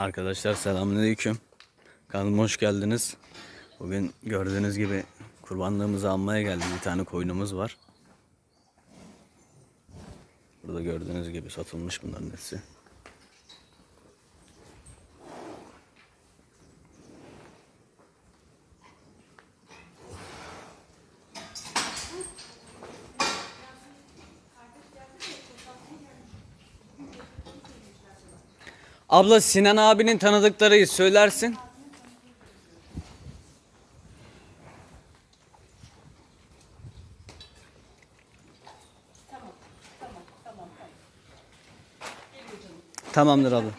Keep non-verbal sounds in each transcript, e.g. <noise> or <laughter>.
Arkadaşlar selamünaleyküm. Kanalıma hoş geldiniz. Bugün gördüğünüz gibi kurbanlığımızı almaya geldik. Bir tane koyunumuz var. Burada gördüğünüz gibi satılmış bunların hepsi. Abla Sinan abinin tanıdıklarıyız söylersin. Tamamdır abla.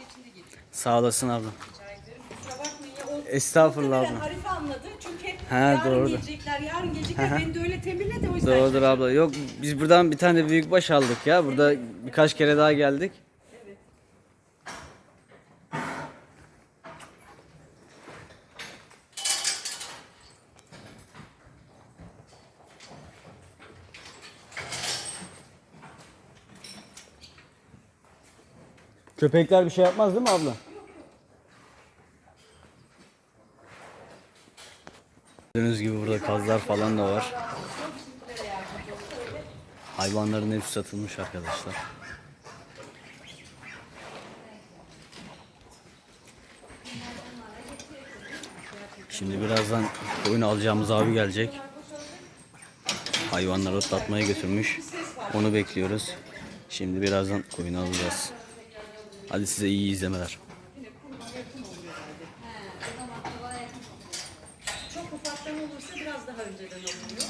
Sağ olasın abla. Estağfurullah abla. Arife anladı yarın doğru. gelecekler, yarın gelecekler. Beni de öyle tembirledi o yüzden. Doğrudur abla. Yok biz buradan bir tane büyükbaş aldık ya. Burada birkaç kere daha geldik. Köpekler bir şey yapmaz değil mi abla? Gördüğünüz gibi burada kazlar falan da var. Hayvanların hepsi satılmış arkadaşlar. Şimdi birazdan koyun alacağımız abi gelecek. Hayvanları otlatmaya götürmüş. Onu bekliyoruz. Şimdi birazdan koyunu alacağız. Hadi size iyi izlemeler. Çok ufaktan olursa biraz daha önceden alınıyor.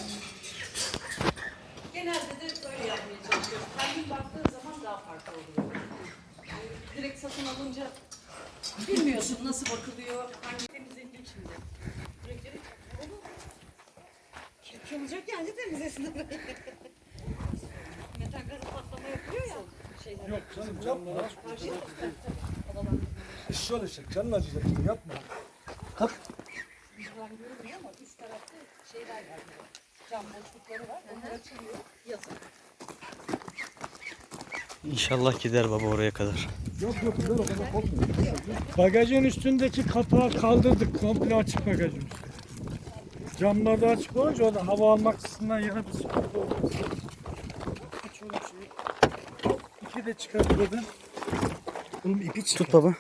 Genelde de böyle yapmaya çalışıyoruz. Her gün baktığın zaman daha farklı oluyor. Yani direkt satın alınca bilmiyorsun nasıl bakılıyor, hangi. Direkt direkt Kirpi olacak yani temizlesin. Metan gazı patlama yapıyor ya. Şeyler. Yok canım canlı aç. Şöyle çek canlı acıyacak işte yapma. Kalk. Ben görmüyor ama üst tarafta şeyler var. böyle. Cam boşlukları var. Onlar açılıyor. Yazın. İnşallah gider baba oraya kadar. Yok yok güzel o kadar korkma. Bagajın üstündeki kapağı kaldırdık. Komple açık bagajın üstü. Camlar da açık olunca orada hava almak açısından yana bir sıkıntı olmaz. İki de çıkartmadın. Oğlum ipi çıkar. Tut baba.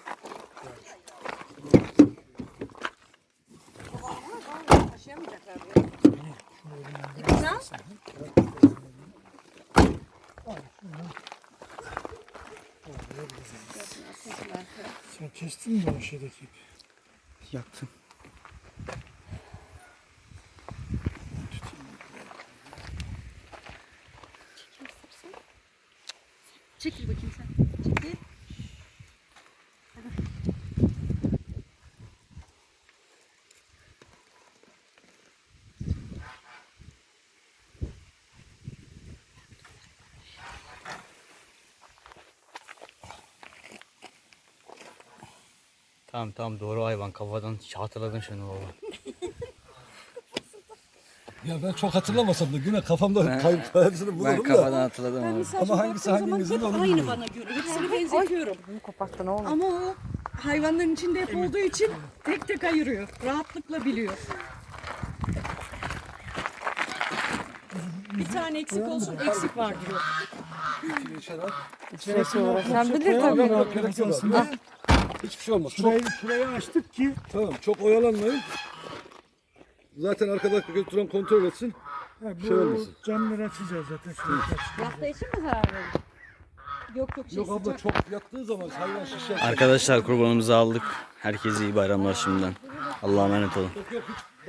Sen kestin mi o şeydeki ipi? Yaktım. Çekil bakayım sen. Çekil. Tamam tamam doğru hayvan kafadan hatırladın şunu baba. <laughs> Ya ben çok hatırlamasam da yine kafamda kay kayasını Ben bulurum da. kafadan hatırladım abi. Ama hangisi hangimizin hep onu aynı bilmiyorum. bana göre. Hepsini benzetiyorum. Ama o hayvanların içinde hep olduğu için tek tek ayırıyor. Rahatlıkla biliyor. Bir tane eksik olsun eksik var diyor. Sen bilir tabii. gerek yok. Hiçbir şey olmaz. Çok, Şurayı, şurayı açtık ki tamam çok oyalanmayın. Zaten arkada götüren kontrol etsin. ha, bu Şey olmasın. camları açacağız zaten. Hafta için mi zarar verir? Yok yok şey Yok abla sıcak. çok yattığı zaman hayvan şişer. Arkadaşlar kurbanımızı aldık. Herkese iyi bayramlar şimdiden. Allah'a emanet olun. Yok yok hiç